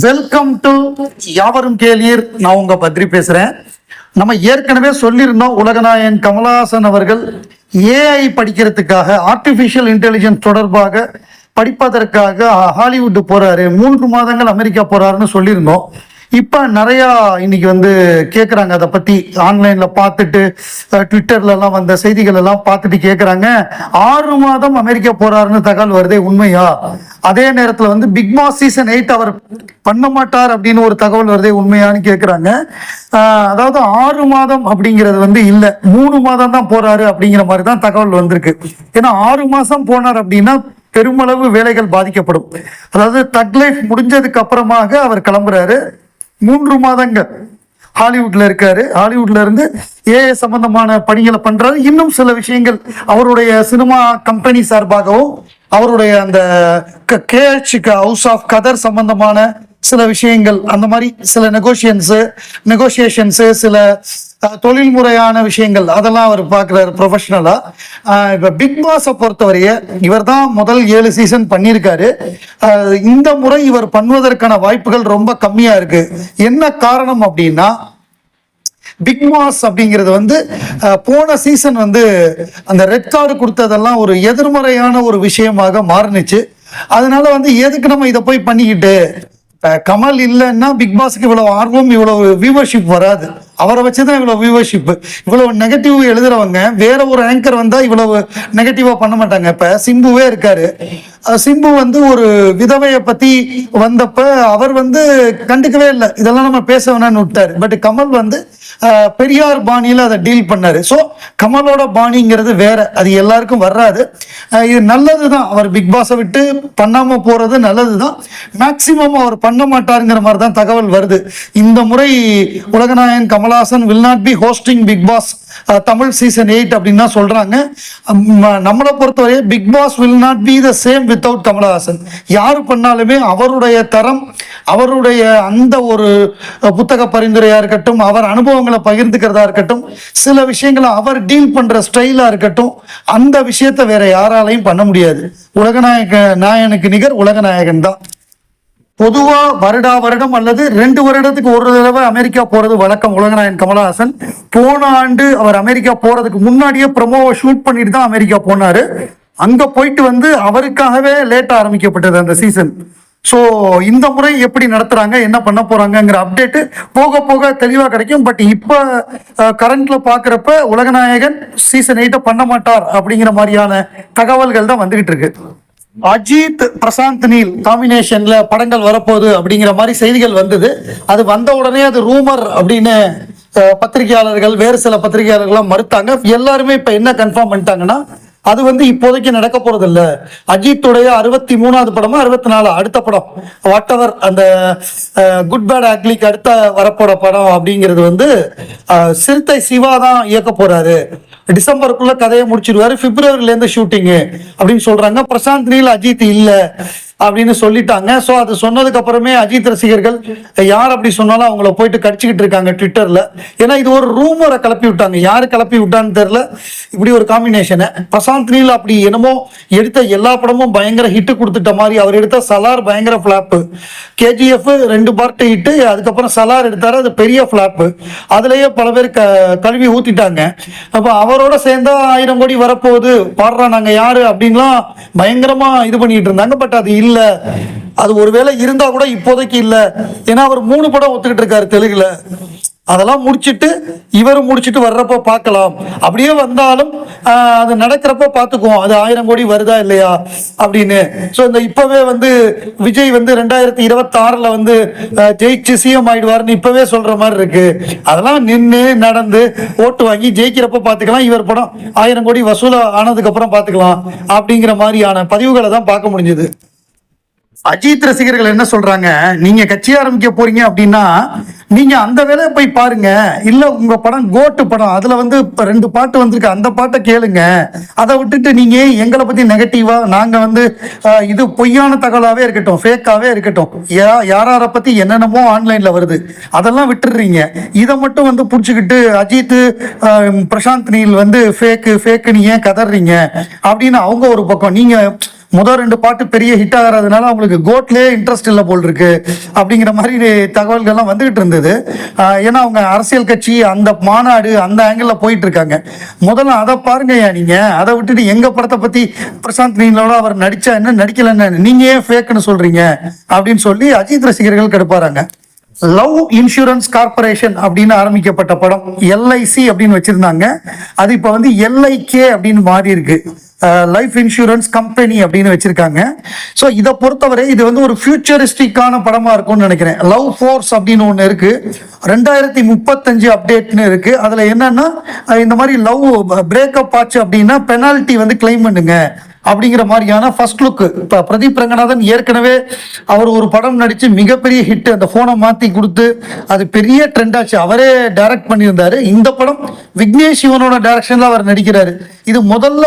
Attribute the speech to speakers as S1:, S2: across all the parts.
S1: Welcome to யாவரும் கேளீர். நான் உங்க பத்ரி பேசுறேன். நம்ம ஏற்கனவே சொல்லியிருந்தோம் உலகநாயகன் கமலஹாசன் அவர்கள் ஏஐ படிக்கிறதுக்காக ஆர்டிபிஷியல் இன்டெலிஜென்ஸ் தொடர்பாக படிப்பதற்காக ஹாலிவுட் போறாரு. மூன்று மாதங்கள் அமெரிக்கா போறாருன்னு சொல்லியிருந்தோம். இப்போ நிறையா இன்னைக்கு வந்து கேட்குறாங்க அதை பற்றி ஆன்லைனில் பார்த்துட்டு ட்விட்டர்லலாம் வந்த செய்திகள் எல்லாம் பார்த்துட்டு கேட்குறாங்க ஆறு மாதம் அமெரிக்கா போகிறாருன்னு தகவல் வருதே உண்மையா? அதே நேரத்தில் வந்து பிக் பாஸ் சீசன் எயிட் அவர் பண்ண மாட்டார் அப்படின்னு ஒரு தகவல் வருதே உண்மையான்னு கேட்குறாங்க அதாவது ஆறு மாதம் அப்படிங்கிறது வந்து இல்லை. மூணு மாதம் தான் போகிறாரு அப்படிங்கிற மாதிரி தான் தகவல் வந்திருக்கு. ஏன்னா ஆறு மாதம் போனார் அப்படின்னா பெருமளவு வேலைகள் பாதிக்கப்படும். அதாவது தக் லைஃப் முடிஞ்சதுக்கு அப்புறமாக அவர் கிளம்புறாரு. மூன்று மாதங்கள் ஹாலிவுட்ல இருக்காரு. ஹாலிவுட்ல இருந்து ஏ சம்பந்தமான பணிகளை பண்றாரு. இன்னும் சில விஷயங்கள் அவருடைய சினிமா கம்பெனி சார்பாகவும் அவருடைய அந்த கேஹெச் ஹவுஸ் ஆஃப் கதர் சம்பந்தமான சில விஷயங்கள் அந்த மாதிரி சில நெகோசியன்ஸு நெகோசியேஷன்ஸு சில தொழில் தொழில்முறையான விஷயங்கள் அதெல்லாம் அவர் பார்க்குறாரு ப்ரொஃபஷ்னலாக இப்போ பிக் பாஸை பொறுத்தவரைய இவர் தான் முதல் ஏழு சீசன் பண்ணியிருக்காரு இந்த முறை இவர் பண்ணுவதற்கான வாய்ப்புகள் ரொம்ப கம்மியாக இருக்கு. என்ன காரணம் அப்படின்னா பிக் மாஸ் அப்படிங்கிறது வந்து அஹ், போன சீசன் வந்து அந்த ரெட் கார்டு கொடுத்ததெல்லாம் ஒரு எதிர்மறையான ஒரு விஷயமாக மாறுனுச்சு. அதனால வந்து எதுக்கு நம்ம இதை போய் பண்ணிக்கிட்டு? கமல் இல்லைன்னா பிக் பாஸ்க்கு இவ்வளவு ஆர்வம் இவ்வளவு வியூவர்ஷிப் வராது. அவரை வச்சு தான் இவ்வளவு வியூவர்ஷிப் இவ்வளவு நெகட்டிவ் எழுதுறவங்க வேற ஒரு ஆங்கர் வந்தா இவ்வளவு நெகட்டிவா பண்ண மாட்டாங்க. இப்போ சிம்புவே இருக்காரு. சிம்பு வந்து ஒரு விதவையை பத்தி வந்தப்ப அவர் வந்து கண்டுக்கவே இல்லை. இதெல்லாம் நம்ம பேச வேணாம்னு விட்டாரு. பட் கமல் வந்து பெரியார் பாணியில் அதை டீல் பண்ணாரு. ஸோ கமலோட பாணிங்கிறது வேற. அது எல்லாருக்கும் வராது. இது நல்லது தான் அவர் பிக் பாஸை விட்டு பண்ணாம போறது நல்லது தான் மேக்சிமம் அவர் பண்ண மாட்டாருங்கிற மாதிரி தான் தகவல் வருது. இந்த முறை உலகநாயகன் Kamal Kamalhaasan will not be hosting Bigg Boss Tamil season eight அப்படின்னு தான் சொல்றாங்க. நம்மளை பொறுத்தவரை Bigg Boss will not be the same without Kamalhaasan. யார் பண்ணாலுமே அவருடைய தரம் அவருடைய அந்த ஒரு புத்தக பரிந்துரையா இருக்கட்டும் அவர் அனுபவங்களை பகிர்ந்துக்கிறதா இருக்கட்டும் சில விஷயங்களை அவர் டீல் பண்ற ஸ்டைலா இருக்கட்டும் அந்த விஷயத்தை வேற யாராலையும் பண்ண முடியாது. உலகநாயக நாயகனுக்கு நிகர் உலகநாயகன் தான். பொதுவா வருடா வருடம் அல்லது ரெண்டு வருடத்துக்கு ஒரு தடவை அமெரிக்கா போறது வழக்கம். உலகநாயகன் கமலஹாசன் போன ஆண்டு அவர் அமெரிக்கா போறதுக்கு முன்னாடியே ப்ரொமோவை ஷூட் பண்ணிட்டு தான் அமெரிக்கா போனாரு. அங்க போயிட்டு வந்து அவருக்காகவே லேட்டா ஆரம்பிக்கப்பட்டது அந்த சீசன் ஸோ இந்த முறை எப்படி நடத்துறாங்க என்ன பண்ண போறாங்கங்கிற அப்டேட் போக போக தெளிவா கிடைக்கும். பட் இப்போ கரண்ட்ல பாக்குறப்ப உலகநாயகன் சீசன் எயிட்ட பண்ண மாட்டார் அப்படிங்கிற மாதிரியான தகவல்கள் தான் வந்துகிட்டு இருக்கு. அஜித் பிரசாந்த் நீல் காம்பினேஷன்ல படங்கள் வரப்போகுது அப்படிங்கிற மாதிரி செய்திகள் வந்தது. அது வந்த உடனே அது ரூமர் அப்படின்னு பத்திரிகையாளர்கள் வேறு சில பத்திரிகையாளர்கள்லாம் மறுத்தாங்க. எல்லாருமே இப்ப என்ன கன்ஃபார்ம் பண்ணிட்டாங்கன்னா அது வந்து இப்போதைக்கு நடக்க போறது இல்ல அஜித்துடைய அறுபத்தி மூணாவது படமா அறுபத்தி நாலு அடுத்த படம். வாட் எவர் அந்த குட் பேட் ஆக்லிக்கு அடுத்த வரப்போற படம் அப்படிங்கிறது வந்து சிறுத்தை சிவா தான் இயக்க போறாரு. டிசம்பருக்குள்ள கதையை முடிச்சிருவாரு பிப்ரவரில இருந்து ஷூட்டிங்கு அப்படின்னு சொல்றாங்க. பிரசாந்த் நீல் அஜித் இல்ல. அப்படின்னு சொல்லிட்டாங்க. ஸோ அது சொன்னதுக்கு அப்புறமே அஜித் ரசிகர்கள் யார் அப்படி சொன்னாலும் அவங்கள போயிட்டு கடிச்சிக்கிட்டு இருக்காங்க ட்விட்டர்ல ஏன்னா இது ஒரு ரூமரை கிளப்பி விட்டாங்க. யார் கிளப்பி விட்டான்னு தெரில இப்படி ஒரு காம்பினேஷனை பிரசாந்த் நீல் அப்படி என்னமோ எடுத்த எல்லா படமும் பயங்கர ஹிட்டு கொடுத்துட்ட மாதிரி அவர் எடுத்த சலார் பயங்கர ஃபிளாப்பு கேஜிஎஃப் ரெண்டு பார்ட்டு ஹிட்டு அதுக்கப்புறம் சலார் எடுத்தார் அது பெரிய ஃபிளாப்பு அதுலேயே பல பேர் க கழுவி ஊற்றிட்டாங்க அப்போ அவரோட சேர்ந்தா ஆயிரம் கோடி வரப்போகுது. பாடுறா நாங்கள் யார் அப்படின்லாம் பயங்கரமாக இது பண்ணிட்டு இருந்தாங்க. பட் அது இல்லை. அது ஒருவேளை இருந்தா கூட இப்போதைக்கு இல்ல. ஏன்னா அவர் மூணு படம் ஒத்துக்கிட்டு இருக்காரு தெலுங்குல. அதெல்லாம் முடிச்சிட்டு இவரும் முடிச்சிட்டு வர்றப்ப பார்க்கலாம் அப்படியே வந்தாலும் ஆஹ், அது நடக்கிறப்ப பார்த்துக்குவோம் அது ஆயிரம் கோடி வருதா இல்லையா? அப்படின்னு. ஸோ இந்த இப்பவே வந்து விஜய் வந்து ரெண்டாயிரத்தி இருபத்தாறில் வந்து ஜெயிச்சு சிஎம் ஆயிடுவாருன்னு இப்பவே சொல்ற மாதிரி இருக்கு. அதெல்லாம் நின்று நடந்து ஓட்டு வாங்கி ஜெயிக்கிறப்ப பார்த்துக்கலாம் இவர் படம் ஆயிரம் கோடி வசூலா ஆனதுக்கு அப்புறம் பார்த்துக்கலாம் அப்படிங்கிற மாதிரியான பதிவுகளை தான் பார்க்க முடிஞ்சது. அஜித் ரசிகர்கள் என்ன சொல்றாங்க? நீங்க கட்சி ஆரம்பிக்க போறீங்க அப்படின்னா நீங்க அந்த வேலையை போய் பாருங்க. இல்ல உங்க படம் கோட்டு படம் அதுல வந்து ரெண்டு பாட்டு வந்திருக்கு. அந்த பாட்டை கேளுங்க. அதை விட்டுட்டு நீங்க எங்களை பத்தி நெகட்டிவா நாங்க வந்து இது பொய்யான தகவலாவே இருக்கட்டும் ஃபேக்காவே இருக்கட்டும். யாரார பத்தி என்னென்னமோ ஆன்லைன்ல வருது. அதெல்லாம் விட்டுடுறீங்க. இதை மட்டும் வந்து புடிச்சுக்கிட்டு அஜித் பிரசாந்த் நீல் வந்து ஃபேக்கு ஃபேக்குன்னு ஏன் கதறீங்க? அப்படின்னு அவங்க ஒரு பக்கம். நீங்க முதல் ரெண்டு பாட்டு பெரிய ஹிட் ஆகிறதுனால அவங்களுக்கு கோட்லேயே இன்ட்ரெஸ்ட் இல்லை போல் இருக்கு அப்படிங்கிற மாதிரி தகவல்கள்லாம் வந்துகிட்டு இருந்தது. ஏன்னா அவங்க அரசியல் கட்சி அந்த மாநாடு அந்த ஆங்கிளில் போயிட்டு இருக்காங்க. முதல்ல அதை பாருங்கய்யா நீங்க. அதை விட்டுட்டு எங்க படத்தை பத்தி பிரசாந்த் நீங்களோட அவர் நடிச்சா என்ன நடிக்கலன்னு நீங்க ஏன் ஃபேக்குன்னு சொல்றீங்க? அப்படின்னு சொல்லி அஜித் ரசிகர்கள் கெடுப்பாராங்க. லவ் இன்சூரன்ஸ் கார்பரேஷன் அப்படின்னு ஆரம்பிக்கப்பட்ட படம் எல்ஐசி அப்படின்னு வச்சிருந்தாங்க. அது இப்போ வந்து எல்ஐகே அப்படின்னு மாறி இருக்கு. லைஃப் இன்சூரன்ஸ் கம்பெனி அப்படின்னு வச்சிருக்காங்க. ஸோ இதை பொறுத்தவரை இது வந்து ஒரு ஃபியூச்சரிஸ்டிக்கான படமா இருக்கும்னு நினைக்கிறேன். லவ் ஃபோர்ஸ் அப்படின்னு ஒன்று இருக்கு. ரெண்டாயிரத்தி முப்பத்தஞ்சு அப்டேட்னு இருக்கு. அதுல என்னன்னா இந்த மாதிரி லவ் பிரேக்கப் ஆச்சு அப்படின்னா பெனால்ட்டி வந்து கிளைம் பண்ணுங்க. அப்படிங்கிற மாதிரியான ஃபர்ஸ்ட் லுக் இப்போ பிரதீப் ரங்கநாதன் ஏற்கனவே அவர் ஒரு படம் நடித்து மிகப்பெரிய ஹிட் அந்த ஃபோனை மாற்றி கொடுத்து அது பெரிய ட்ரெண்ட் ஆச்சு. அவரே டைரக்ட் பண்ணியிருந்தாரு. இந்த படம் விக்னேஷ் சிவனோட டைரக்ஷனில் அவர் நடிக்கிறாரு. இது முதல்ல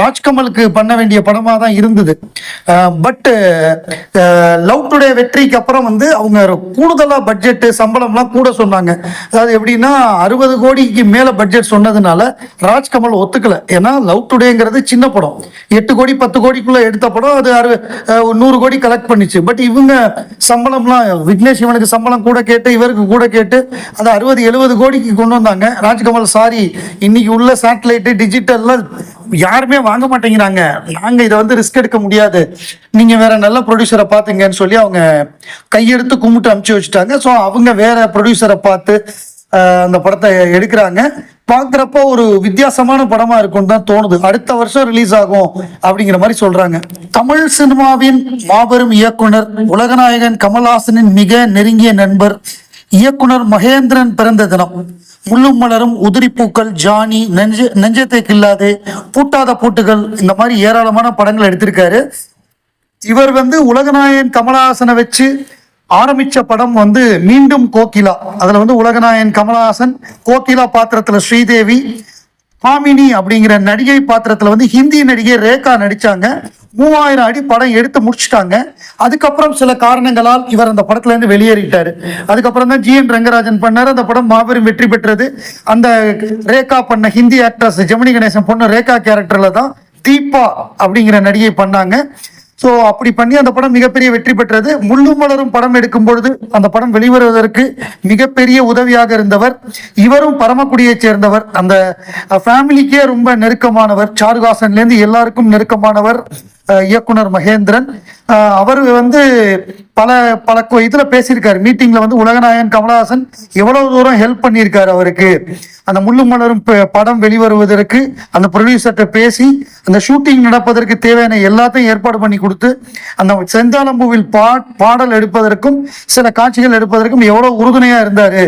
S1: ராஜ்கமலுக்கு பண்ண வேண்டிய படமாக தான் இருந்தது பட்டு லவ் டுடே வெற்றிக்கு அப்புறம் வந்து அவங்க கூடுதலாக பட்ஜெட்டு சம்பளம்லாம் கூட சொன்னாங்க. அதாவது எப்படின்னா அறுபது கோடிக்கு மேலே பட்ஜெட் சொன்னதுனால ராஜ்கமல் ஒத்துக்கலை. ஏன்னா லவ் டுடேங்கிறது சின்ன படம். எட்டு கோடி பத்து கோடிக்குள்ளே எடுத்த படம் அது அறு ஒரு நூறு கோடி கலெக்ட் பண்ணிச்சு. பட் இவங்க சம்பளம்லாம் விக்னேஷ் இவனுக்கு சம்பளம் கூட கேட்டு இவருக்கு கூட கேட்டு அது அறுபது எழுபது கோடிக்கு கொண்டு வந்தாங்க. ராஜ்கமல் சாரி இன்னைக்கு உள்ள சேட்டலைட்டு டிஜிட்டல்லாம் யாருமே வாங்க மாட்டேங்கிறாங்க. நாங்கள் இதை வந்து ரிஸ்க் எடுக்க முடியாது. நீங்கள் வேற நல்ல ப்ரொடியூசரை பார்த்துங்கன்னு சொல்லி அவங்க கையெடுத்து கும்பிட்டு அமுச்சு வச்சுட்டாங்க. ஸோ அவங்க வேற ப்ரொடியூசரை பார்த்து அந்த படத்தை எடுக்கிறாங்க. பார்க்குறப்ப ஒரு வித்தியாசமான படமா இருக்கும்னு தான் தோணுது. அடுத்த வருஷம் ரிலீஸ் ஆகும் அப்படிங்கிற மாதிரி சொல்றாங்க. தமிழ் சினிமாவின் மாபெரும் இயக்குனர் உலகநாயகன் கமல்ஹாசனின் மிக நெருங்கிய நண்பர் இயக்குனர் மகேந்திரன் பிறந்த தினம். முள்ளும் மலரும் உதிரிப்பூக்கள் ஜானி நெஞ்ச நெஞ்சத்தை கில்லாது பூட்டாத பூட்டுகள் இந்த மாதிரி ஏராளமான படங்கள் எடுத்திருக்காரு. இவர் வந்து உலகநாயகன் கமலஹாசனை வச்சு ஆரம்பிச்ச படம் வந்து மீண்டும் கோகிலா. அதுல வந்து உலகநாயன் கமலஹாசன் கோகிலா பாத்திரத்துல ஸ்ரீதேவி காமினி அப்படிங்கிற நடிகை பாத்திரத்துல வந்து ஹிந்தி நடிகை ரேகா நடிச்சாங்க. மூவாயிரம் அடி படம் எடுத்து முடிச்சுட்டாங்க. அதுக்கப்புறம் சில காரணங்களால் இவர் அந்த படத்துல இருந்து வெளியேறிட்டாரு. அதுக்கப்புறம் தான் ஜி என் ரங்கராஜன் பண்ணாரு. அந்த படம் மாபெரும் வெற்றி பெற்றது. அந்த ரேகா பண்ண ஹிந்தி ஆக்ட்ரஸ் ஜெமினி கணேசன் பொண்ணு ரேகா கேரக்டர்ல தான் தீபா அப்படிங்கிற நடிகை பண்ணாங்க. ஸோ அப்படி பண்ணி அந்த படம் மிகப்பெரிய வெற்றி பெற்றது. முள்ளும் மலரும் படம் எடுக்கும் பொழுது அந்த படம் வெளிவருவதற்கு மிகப்பெரிய உதவியாக இருந்தவர். இவரும் பரமக்குடியைச் சேர்ந்தவர். அந்த ஃபேமிலிக்கே ரொம்ப நெருக்கமானவர். சாருகாசன்லேருந்து எல்லாருக்கும் நெருக்கமானவர் அஹ், இயக்குனர் மகேந்திரன். அவர் வந்து பல பல இதில் பேசியிருக்காரு. மீட்டிங்ல வந்து உலகநாயகன் கமலஹாசன் எவ்வளவு தூரம் ஹெல்ப் பண்ணியிருக்காரு அவருக்கு. அந்த முள்ளு மலரும் படம் வெளிவருவதற்கு அந்த ப்ரொடியூசர்கிட்ட பேசி அந்த ஷூட்டிங் நடப்பதற்கு தேவையான எல்லாத்தையும் ஏற்பாடு பண்ணி கொடுத்து அந்த செந்தாளம்பூவில் பா பாடல் எடுப்பதற்கும் சில காட்சிகள் எடுப்பதற்கும் எவ்வளவு உறுதுணையா இருந்தாரு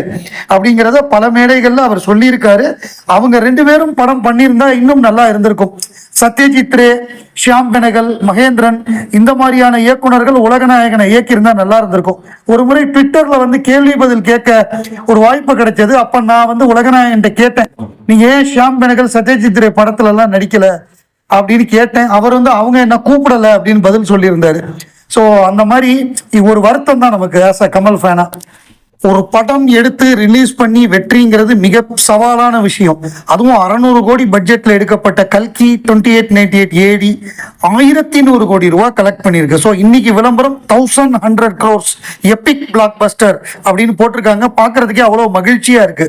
S1: அப்படிங்கிறத பல மேடைகளில் அவர் சொல்லியிருக்காரு. அவங்க ரெண்டு பேரும் படம் பண்ணியிருந்தா இன்னும் நல்லா இருந்திருக்கும். சத்யஜித் ரே ஷியாம் கனகல் மகேந்திரன் இந்த மாதிரியான இயக்குநர்கள் உலகநாயகனை இயக்கியிருந்தா நல்லா இருந்திருக்கும். ஒரு முறை ட்விட்டர்ல வந்து கேள்வி பதில் கேட்க ஒரு வாய்ப்பு கிடைச்சது. அப்ப நான் வந்து உலகநாயகன் கேட்டேன். நீங்க ஏன் ஷியாம் பெனகல் சத்யஜித் ரே படத்துல எல்லாம் நடிக்கல? அப்படின்னு கேட்டேன். அவர் வந்து அவங்க என்ன கூப்பிடல அப்படின்னு பதில் சொல்லியிருந்தாரு. ஸோ அந்த மாதிரி ஒரு வருத்தம் தான் நமக்கு ஆஸ் அ கமல் ஃபேனா ஒரு படம் எடுத்து ரிலீஸ் பண்ணி வெற்றிங்கிறது மிக சவாலான விஷயம். அதுவும் அறநூறு கோடி பட்ஜெட்ல எடுக்கப்பட்ட கல்கி twenty eight ninety eight AD ஆயிரத்தி நூறு கோடி ரூபாய் கலெக்ட் பண்ணியிருக்கு. ஸோ இன்னைக்கு விளம்பரம் thousand hundred crores epic blockbuster அப்படின்னு போட்டிருக்காங்க. பார்க்கறதுக்கே அவ்வளோ மகிழ்ச்சியா இருக்கு.